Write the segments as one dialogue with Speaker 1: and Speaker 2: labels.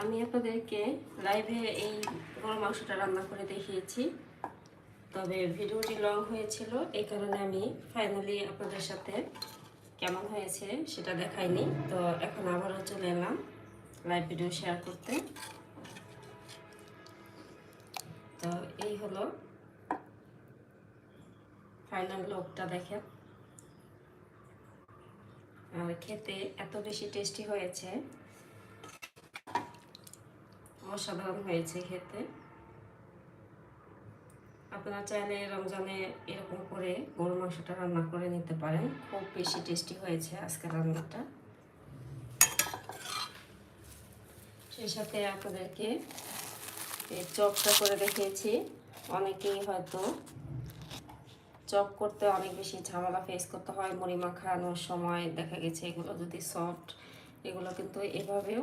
Speaker 1: আমি আপনাদেরকে লাইভে এই গরম মাংসটা রান্না করে দেখিয়েছি। তবে ভিডিওটি লং হয়েছিল, এই কারণে আমি ফাইনালি আপনাদের সাথে কেমন হয়েছে সেটা দেখাইনি। তো এখন আবারও চলে এলাম লাইভ ভিডিও শেয়ার করতে। তো এই হলো ফাইনাল লুকটা দেখেন। আর খেতে এত বেশি টেস্টি হয়েছে। অসাধারণ হয়েছে খেতে। আপনারা চাইলে রমজানে এরকম করে গরু মাংসটা রান্না করে নিতে পারেন। খুব বেশি টেস্টি হয়েছে আজকের রান্নাটা। সেই সাথে আপনাদেরকে চপটা করে দেখিয়েছি। অনেকেই হয়তো চপ করতে অনেক বেশি ঝামেলা ফেস করতে হয়, মুড়ি মাখানোর সময় দেখা গেছে এগুলো যদি সফট এগুলো কিন্তু এভাবেও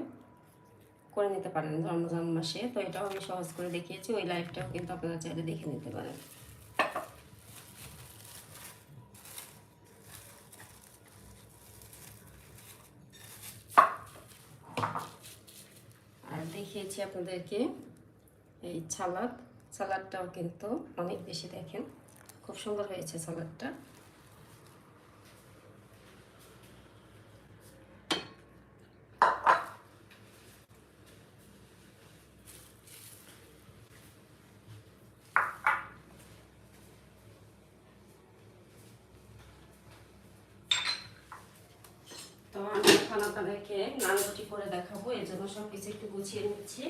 Speaker 1: করে নিতে পারেন রমজান মাসে। তো এটাও আমি সহজ করে দেখিয়েছি, ওই লাইভটাও কিন্তু আপনারা চাইলে দেখে নিতে পারেন। আর দেখিয়েছি আপনাদেরকে, এই সালাদ। সালাদটাও কিন্তু অনেক বেশি দেখেন। খুব সুন্দর হয়েছে সালাদটা তো আমি এখন আপনাদেরকে করে দেখাবো, এর জন্য সব কিছু একটু গুছিয়ে নিচ্ছি।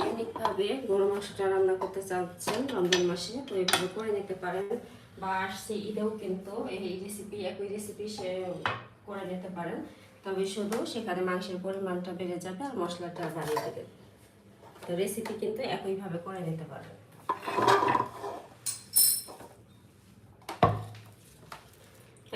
Speaker 1: ইউনিকভাবে গরু মাংসটা রান্না করতে চাচ্ছেন রমজান মাসে, তো এইভাবে করে নিতে পারেন। বা আসছে ঈদেও কিন্তু এই রেসিপি একই রেসিপি সে করে নিতে পারেন। তবে শুধু সেখানে মাংসের পরিমাণটা বেড়ে যাবে আর মশলাটা বাড়িয়ে দেবে। তো রেসিপি কিন্তু একইভাবে করে নিতে পারেন।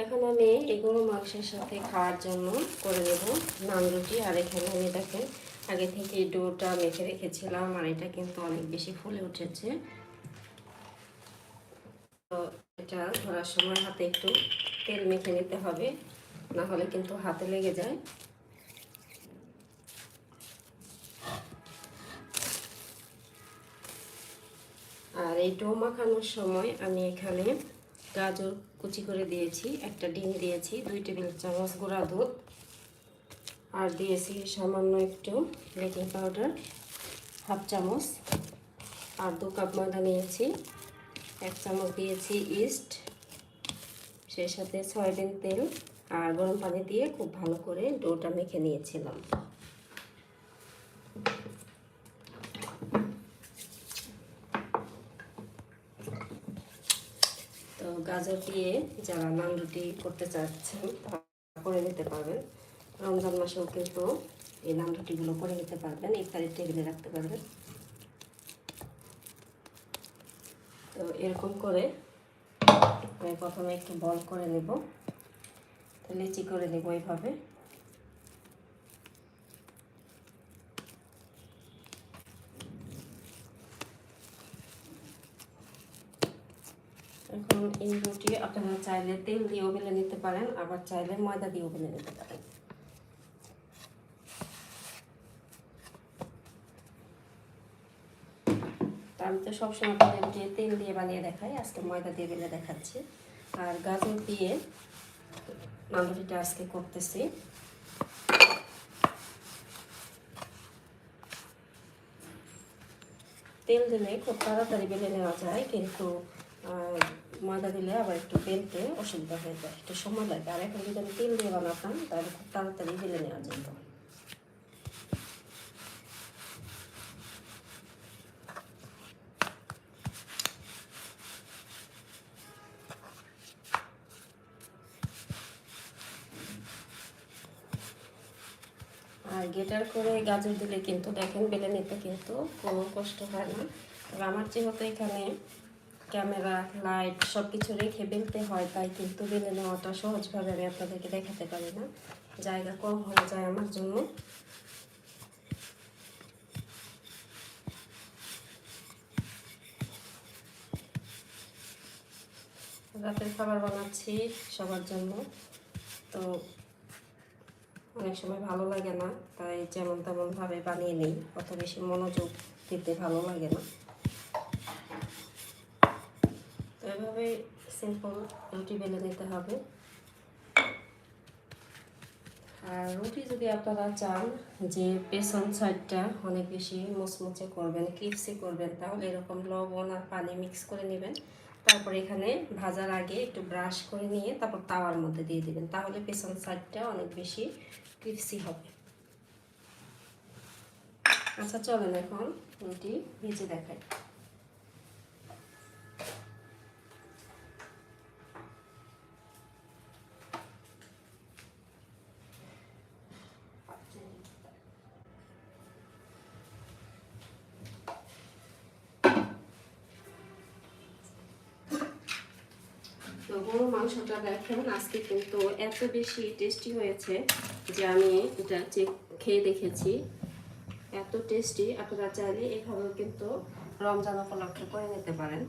Speaker 1: এখন আমি এই গরু মাংসের সাথে খাওয়ার জন্য করে নেব নান রুটি। আর এখানে আমি দেখেন, আগে থেকে ডোটা মেখে রেখেছিলাম আর এটা কিন্তু অনেক বেশি ফুলে উঠেছে। এটা ধরার সময় হাতে একটু তেল মেখে নিতে হবে না হলে কিন্তু হাতে লেগে যায়। আর এই ডো মাখানোর সময় আমি এখানে গাজর কুচি করে দিয়েছি, একটা ডিম দিয়েছি, দুই টেবিল চামচ গুঁড়া দুধ, আর দিয়েছি সামান্য একটু বেকিং পাউডার, হাফ চামচ, আর দু কাপ ময়দা নিয়েছি। এক চামচ দিয়েছি ইস্ট, সেই সাথে সয়াবিন তেল আর গরম পানি দিয়ে খুব ভালো করে ডোটা মেখে নিয়েছিলাম। তো গাজর দিয়ে যারা নান রুটি করতে চাচ্ছেন, তারা করে নিতে পারবেন। রমজান মাসেও কিন্তু এই নান রুটিগুলো করে নিতে পারবেন ইফতারের টেবিলে রাখতে পারবেন। তো এরকম করে আমি প্রথমে একটু বল করে নেব। লিচি করে নেব এইভাবে। এখন এই রুটি আপনারা চাইলে তেল দিয়েও বেলে নিতে পারেন, আবার চাইলে ময়দা দিয়েও বেলে নিতে পারেন তা আমি তো সবসময় তাদের যে তেল দিয়ে বানিয়ে দেখাই, আজকে ময়দা দিয়ে বেলে দেখাচ্ছি। আর গাজর দিয়ে নান্দুরিটা আজকে করতেছি। তেল দিলে খুব তাড়াতাড়ি বেলে নেওয়া যায়, কিন্তু ময়দা দিলে আবার একটু বেলতে অসুবিধা হয়ে যায়, একটু সময় লাগে। আর এখন যদি আমি তেল দিয়ে বানাতাম, তাহলে খুব তাড়াতাড়ি বেলে নেওয়া যেত আর গেটার করে গাজর দিলে কিন্তু, দেখেন বেলে নিতে কিন্তু কোনো কষ্ট হয় না। তবে আমার যেহেতু এখানে ক্যামেরা, লাইট সব কিছু রেখে বেলতে হয়, তাই কিন্তু বেলে নেওয়াটা সহজভাবে আমি আপনাদেরকে দেখাতে পারি না। জায়গা কম হয়ে যায় আমার জন্য। রাতের খাবার বানাচ্ছি সবার জন্য। তো অনেক সময় ভালো লাগে না, তাই যেমন তেমন ভাবে বানিয়ে নিই, অত বেশি মনোযোগ দিতে ভালো লাগে না। তো এভাবে সিম্পল রুটি বেলে নিতে হবে। আর রুটি যদি আপনারা চান যে পেছন সাইডটা অনেক বেশি মুচমুচে করবেন ক্রিপসি করবেন, তাহলে এরকম লবণ আর পানি মিক্স করে নেবেন। তারপর এখানে ভাজার আগে একটু ব্রাশ করে নিয়ে তারপর তাওয়ার মধ্যে দিয়ে দিবেন, তাহলে পেছন সাইডটা অনেক বেশি ক্রিপসি হবে। আচ্ছা চলেন এখন রুটি ভেজে দেখাই। তো মাংসটা দেখেন, আজকে কিন্তু এত বেশি টেস্টি হয়েছে। যে আমি এটা চেক খেয়ে দেখেছি, এত টেস্টি আপনারা চাইলে এভাবেও কিন্তু রমজান উপলক্ষে করে নিতে পারেন।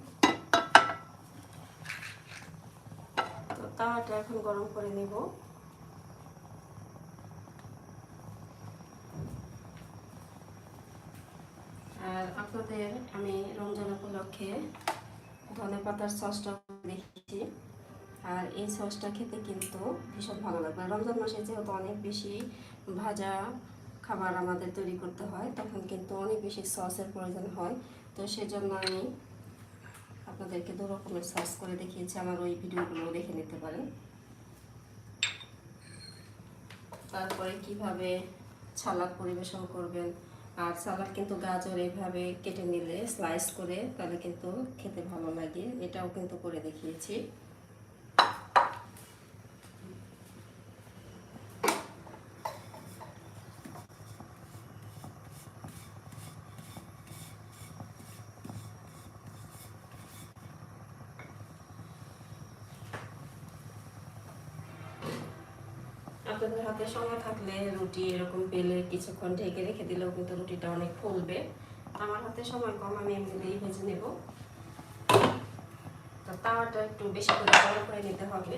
Speaker 1: তো তাওয়াটা এখন গরম করে নিব। আর আপনাদের আমি রমজান উপলক্ষে ধনে পাতার সসটা দেখেছি। আর এই সসটা খেতে কিন্তু ভীষণ ভালো লাগবে। রমজান মাসে যেহেতু অনেক বেশি ভাজা খাবার আমাদের তৈরি করতে হয়, তখন কিন্তু অনেক বেশি সসের প্রয়োজন হয়। তো সেজন্য আমি আপনাদেরকে দু রকমের সস করে দেখিয়েছি, আমার ওই ভিডিওগুলো দেখে নিতে পারেন। তারপরে কীভাবে ছালাদ পরিবেশন করবেন, আর সালাদ কিন্তু গাজর এইভাবে কেটে নিলে, স্লাইস করে, তাহলে কিন্তু খেতে ভালো লাগে। এটাও কিন্তু করে দেখিয়েছি। আপনাদের হাতে সময় থাকলে রুটি এরকম পেলে কিছুক্ষণ ঢেকে রেখে দিলেও কিন্তু রুটিটা অনেক ফুলবে। আমার হাতে সময় কম, আমি এমনিতেই ভেজে নেব। তো তাওয়াটা একটু বেশি করে গরম করে নিতে হবে।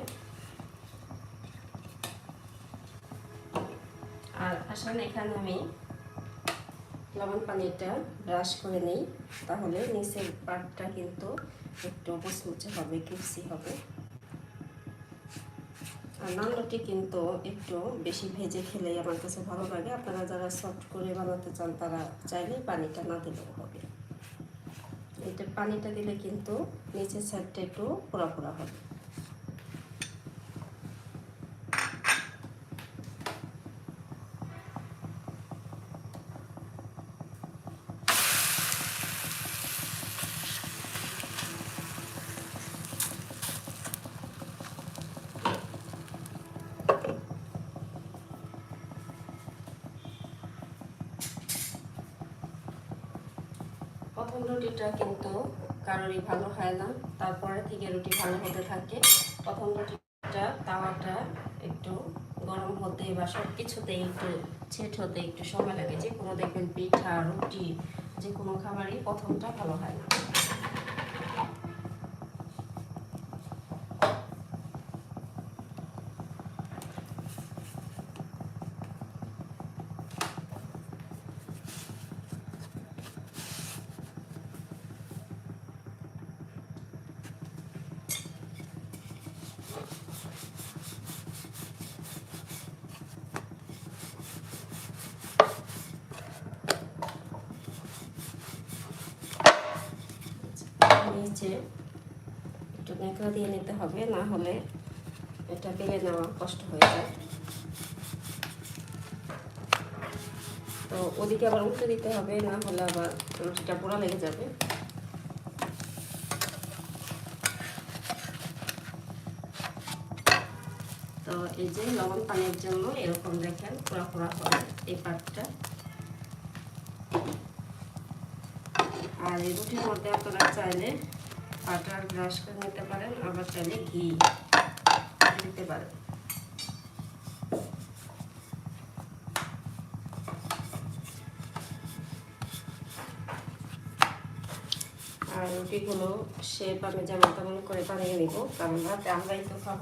Speaker 1: আর আসলে এখানে আমি লবণ পানিটা ব্রাশ করে নিই। তাহলে নিচের পাটটা কিন্তু একটু মুচমুচে হবে ক্রিপসি হবে। আর নান রুটি কিন্তু একটু বেশি ভেজে খেলেই আমার কাছে ভালো লাগে। আপনারা যারা সফট করে বানাতে চান, তারা চাইলে পানিটা না দিলেও হবে। এটা পানিটা দিলে কিন্তু নিচের সাইডটা একটু পোড়া পোড়া হবে প্রথম রুটিটা কিন্তু কারোরই ভালো হয় না। তারপরে থেকে রুটি ভালো হতে থাকে। প্রথম রুটিটা তাওয়াটা একটু গরম হতে বা সব কিছুতে একটু ছেট হতে একটু সময় লাগে। যে কোনো দেখবেন পিঠা, রুটি যে কোনো খাবারই প্রথমটা ভালো হয় না নিচে একটু নেকড়া দিয়ে নিতে হবে, না হলে এটা বেলে নেওয়া কষ্ট হয়ে যায়। তো ওদিকে আবার উঠে দিতে হবে, না হলে আবার রুটিটা পোড়া লেগে যাবে। তো এই যে লবণ পানির জন্য এরকম দেখেন, পোড়া পোড়া হবে এই পাটটা। আর এই রুটির মধ্যে আপনারা চাইলে বাটার ব্রাশ করে নিতে পারেন, আবার চাইলে ঘি দিতে পারেন। আর রুটিগুলো শেপ আমি যেমন তেমন করে বানিয়ে নিব কারণ রাতে আমরাই তো খাব।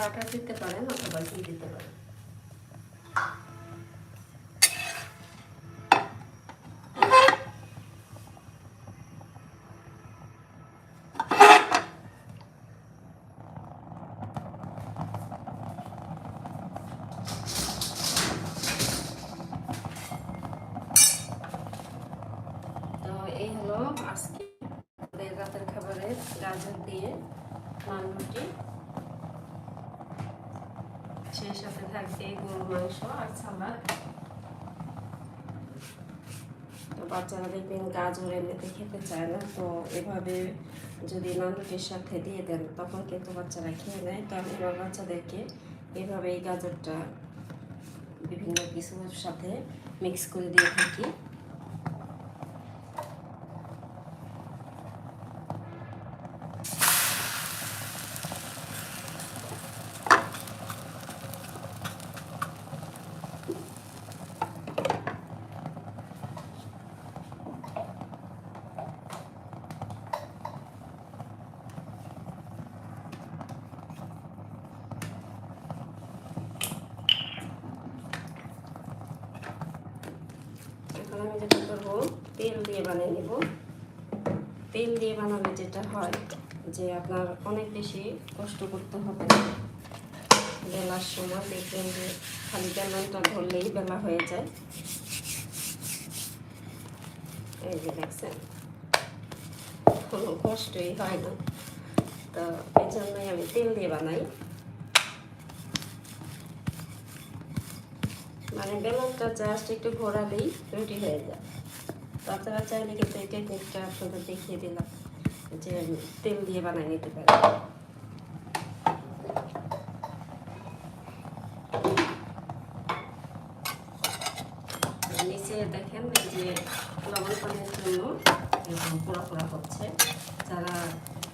Speaker 1: বাটার দিতে পারেন অথবা ঘি দিতে পারেন তো এই হলো আজকে আমাদের রাতের খাবারের গাজর দিয়ে নান রুটি সেই সাথে থাকবে গরুর মাংস আর তো বাচ্চারা দেখবেন গাজর এমনিতে খেতে চায় না তো এভাবে যদি নানুটির সাথে দিয়ে দেন তখন কিন্তু বাচ্চারা খেয়ে নেয় তো আমি আমার বাচ্চাদেরকে এভাবে এই গাজরটা বিভিন্ন কিছুর সাথে মিক্স করে দিয়ে থাকি এখন আমি যেটা করব তেল দিয়ে বানিয়ে নেব তেল দিয়ে বানালে যেটা হয় যে আপনার অনেক বেশি কষ্ট করতে হবে। বেলার সময় দেখবেন যে খালি বেলনটা ধরলেই বেলা হয়ে যায়। এই যে দেখছেন, কোনো কষ্টই হয় না। তো এই জন্যই আমি তেল দিয়ে বানাই। মানে বেলনটা জাস্ট একটু ঘোরালেই রুটি হয়ে যায়। আপনারা চাইলে কিন্তু এই টেকনিকটা আপনাদের দেখিয়ে দিলাম। যে তেল দিয়ে বানিয়ে নিতে পারেন নিচে দেখেন যে লবণ পানির জন্য এরকম পোড়া পোড়া হচ্ছে যারা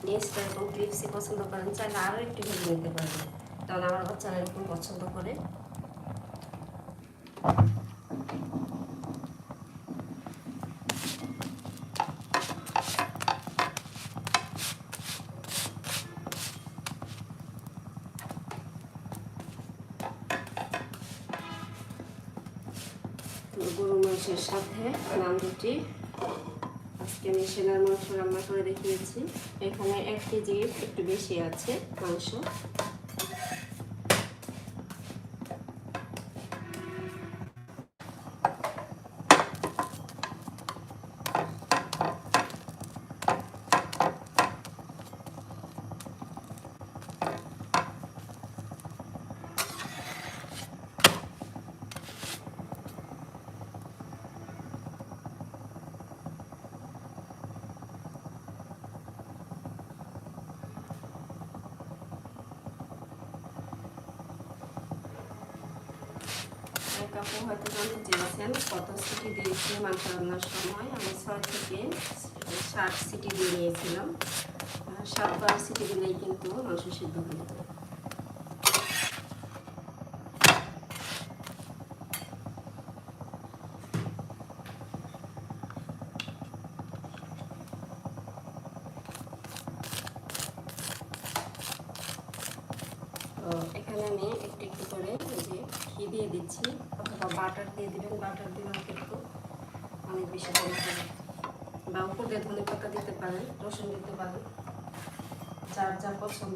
Speaker 1: নিচটা এরকম ক্রিপসি পছন্দ করেন, চাইলে আরও একটু ভেজে নিতে পারবেন। কারণ আমার বাচ্চারা এরকম পছন্দ করে। গরু মাংসের সাথে নান রুটি। আজকে আমি সেনার মাংস রান্না করে দেখিয়েছি। এখানে এক কেজি একটু বেশি আছে মাংস। আপু হয়তো জানতে চেয়েছেন কত সিটি দিয়েছি মাংস রান্নার সময়। আমি ছয় থেকে ষাট সিটি দিয়ে নিয়েছিলাম। সাতবার সিটি দিলেই কিন্তু মাংস সিদ্ধ হয়ে যাবে তো আমি একটু একটু করে এই যে ঘি দিয়ে দিচ্ছি অথবা বাটার দিয়ে দিবেন বাটার দিলেও কিন্তু অনেক বেশি ভালো হবে বা উপর দিয়ে ধনে পাতা দিতে পারেন রসুন দিতে পারেন যার যার পছন্দ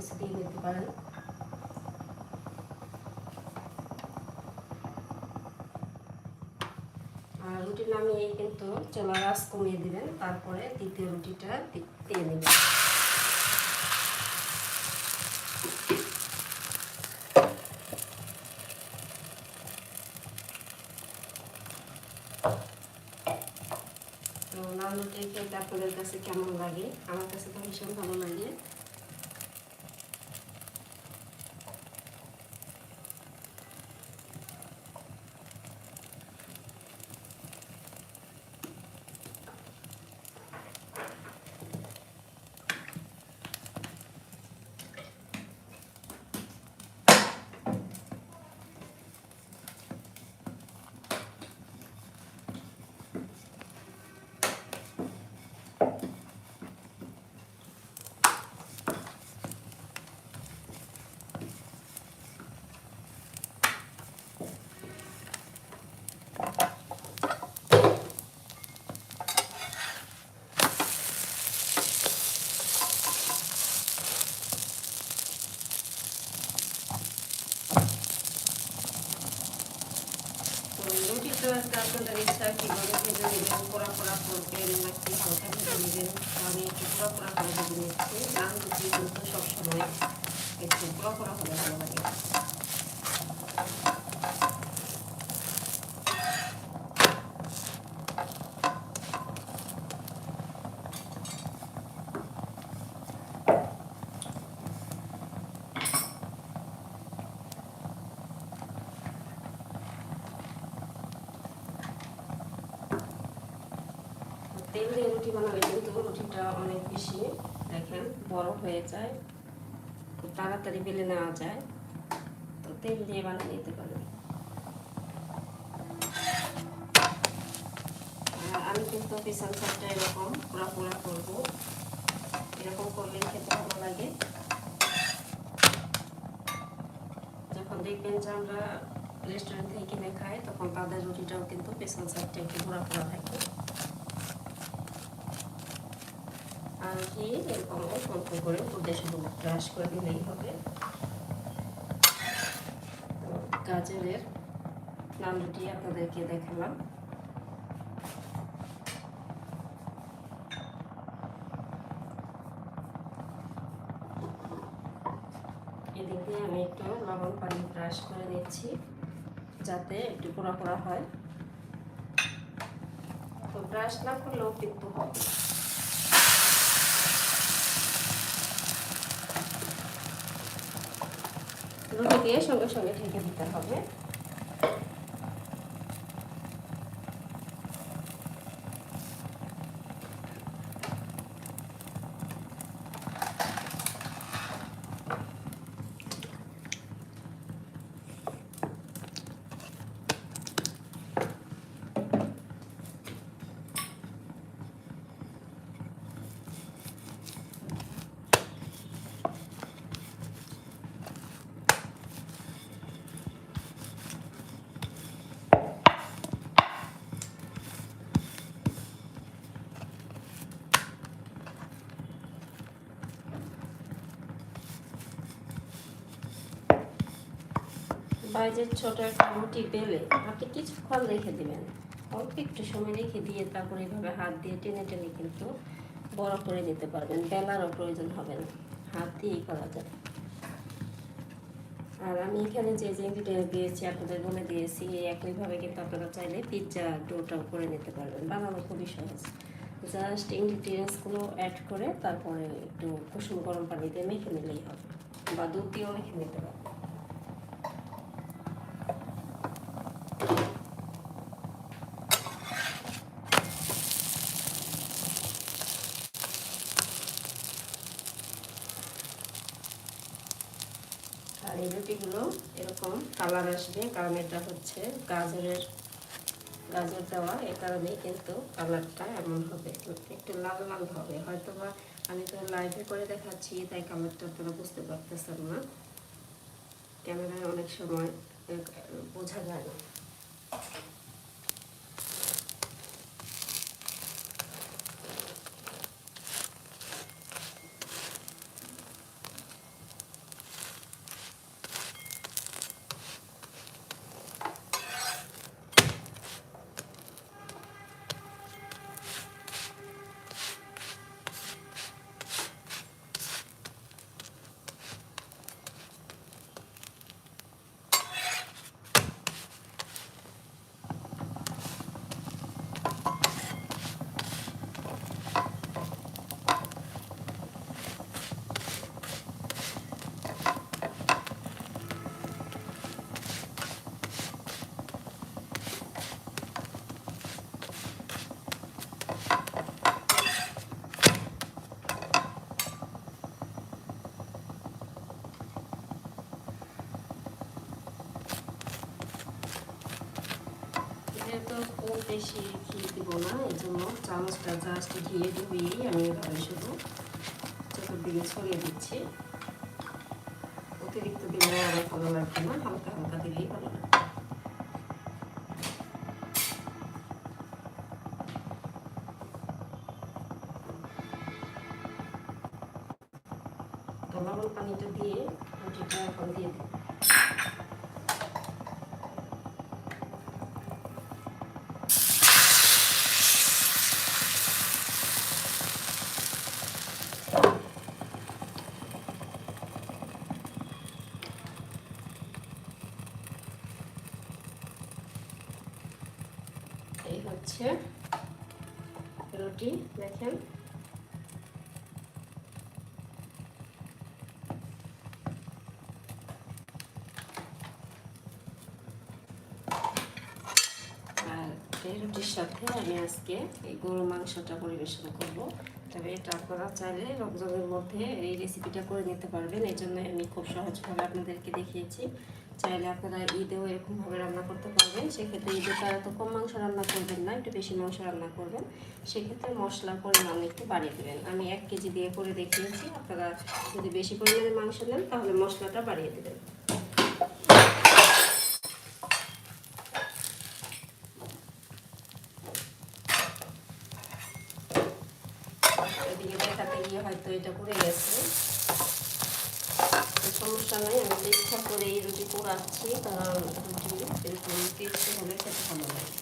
Speaker 1: উপর দিয়ে দিতে পারেন। আর রুটি নামিয়ে কিন্তু চুলার আঁচ কমিয়ে দিবেন, তারপরে দ্বিতীয় রুটিটা দিয়ে নেবেন তো খেতে আপনাদের কাছে কেমন লাগে? আমার কাছে তো ভীষণ ভালো লাগে তো রুটিটা আপনাদের ইচ্ছা কীভাবে ভেজে করবেন নাকি হালকা ভেজে নেবেন আমি একটু পোড়া পোড়া করে ভেজে নিচ্ছি নান রুটি কিন্তু একটু পোড়া পোড়া হলে ভালো লাগে তেল দিয়ে রুটি বানালে কিন্তু রুটিটা অনেক বেশি। দেখেন, বড় হয়ে যায়। খুব তাড়াতাড়ি বেলে নেওয়া যায়। তো তেল দিয়ে বানিয়ে নিতে পারেন। আমি কিন্তু পিছন সাইডটা এরকম পোড়া পোড়া করব। এরকম করলে খেতে ভালো লাগে। যখন দেখবেন যে আমরা রেস্টুরেন্ট থেকে কিনে খাই, তখন তাদের রুটিটাও কিন্তু পেছন সাইডটা একটু পোড়া পোড়া থাকে। ঘি এরকম অল্প করে উদ্দেশ্য ব্রাশ করে দিলেই হবে। গাজরের নান রুটি আপনাদেরকে দেখালাম। এদিক দিয়ে আমি একটু লবণ পানি ব্রাশ করে নিচ্ছি যাতে একটু পোড়া পোড়া হয়। তো ব্রাশ না করলেও কিন্তু হবে। রুটিকে সঙ্গে সঙ্গে ঢেকে দিতে হবে। বাইরের ছোট একটা রুটি বেলে আপনি কিছুক্ষণ রেখে দিবেন। অল্প একটু সময় রেখে দিয়ে তারপরে এইভাবে হাত দিয়ে টেনে টেনে কিন্তু বড় করে নিতে পারবেন। বেলারও প্রয়োজন হবে না। হাত দিয়েই করা যায়। আর আমি এখানে যে যে ইনগ্রিডিয়েন্টস দিয়েছি, আপনাদের বলে দিয়েছি একইভাবে কিন্তু আপনারা চাইলে পিৎজা ডোটাও করে নিতে পারবেন। বানানো খুবই সহজ। জাস্ট ইনগ্রিডিয়েন্টসগুলো অ্যাড করে তারপরে একটু কুসুম গরম পানিতে মেখে নিলেই হবে। বা দুধ দিয়েও মেখে নিতে পারবেন আর এই রুটিগুলো এরকম কালার আসবে, কারণ এটা হচ্ছে গাজরের, গাজর দেওয়া, এ কারণেই কিন্তু কালারটা এমন হবে। একটু লাল লাল হবে। হয়তো বা আমি তো লাইভে করে দেখাচ্ছি, তাই কালারটা আপনারা বুঝতে পারতেছেন না। ক্যামেরায় অনেক সময় বোঝা যায় না যেহেতু খুব বেশি ঘি দিব না এই জন্য চামচটা জাস্ট ঘিয়ে ডুবিয়েই আমি এভাবে শুধু চতুর্দিকে ছড়িয়ে দিচ্ছি। অতিরিক্ত দিলে আবার ভালো লাগবে না, হালকা হালকা দিলেই ভালো লাগবে। লবণ পানিটা দিয়ে রুটিটা এখন দিয়ে দিই এই হচ্ছে রুটি দেখেন এই রুটির সাথে আমি আজকে এই গরু মাংসটা পরিবেশন করব। তবে এটা আপনারা চাইলে রমজানের মধ্যে এই রেসিপিটা করে নিতে পারবেন, এই জন্য আমি খুব সহজভাবে আপনাদেরকে দেখিয়েছি। চাইলে আপনারা ঈদেও এরকমভাবে রান্না করতে পারবেন, সেক্ষেত্রে ঈদে তারা তো কম মাংস রান্না করবেন না, একটু বেশি মাংস রান্না করবেন। সেক্ষেত্রে মশলার পরিমাণ একটু বাড়িয়ে দেবেন। আমি এক কেজি দিয়ে করে দেখিয়েছি, আপনারা যদি বেশি পরিমাণে মাংস নেন, তাহলে মশলাটা বাড়িয়ে দেবেন এদিকে দেখাতে গিয়ে হয়তো এটা পড়ে গেছে তো সমস্যা নেই আমি তো ইচ্ছা করে এই পোড়াচ্ছি কারণ রুটি এরকম টেস্টি হলে খেতে ভালো লাগে।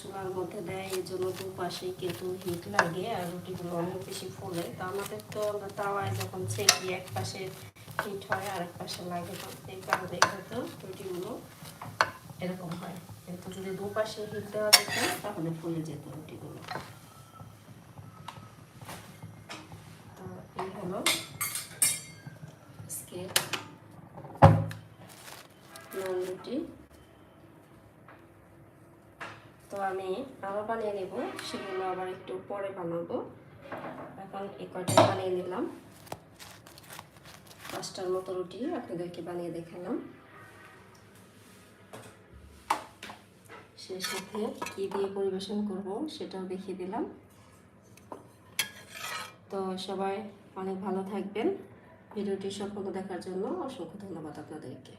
Speaker 1: চুলার মধ্যে দেয়, এই জন্য দুপাশেই কিন্তু হিট লাগে আর রুটিগুলো অনেক বেশি ফোলে। তো আমাদের তো আমরা তাওয়ায় যখন ছেঁকি এক পাশে হিট হয় আর এক পাশে লাগে এই কারণে হয়তো রুটিগুলো এরকম হয়। কিন্তু যদি দুপাশে হিট দেওয়া যেত, তাহলে ফুলে যেত রুটিগুলো। তো এই হলো রুটি তো আমি আরও বানিয়ে নেব। সেগুলো আবার একটু পরে বানাবো। এখন এই কয়টা বানিয়ে নিলাম। পাঁচটার মতো রুটি আপনাদেরকে বানিয়ে দেখালাম। সে সাথে কী দিয়ে পরিবেশন করব সেটাও দেখিয়ে দিলাম। তো সবাই অনেক ভালো থাকবেন। ভিডিওটি সম্পূর্ণ দেখার জন্য অসংখ্য ধন্যবাদ আপনাদেরকে।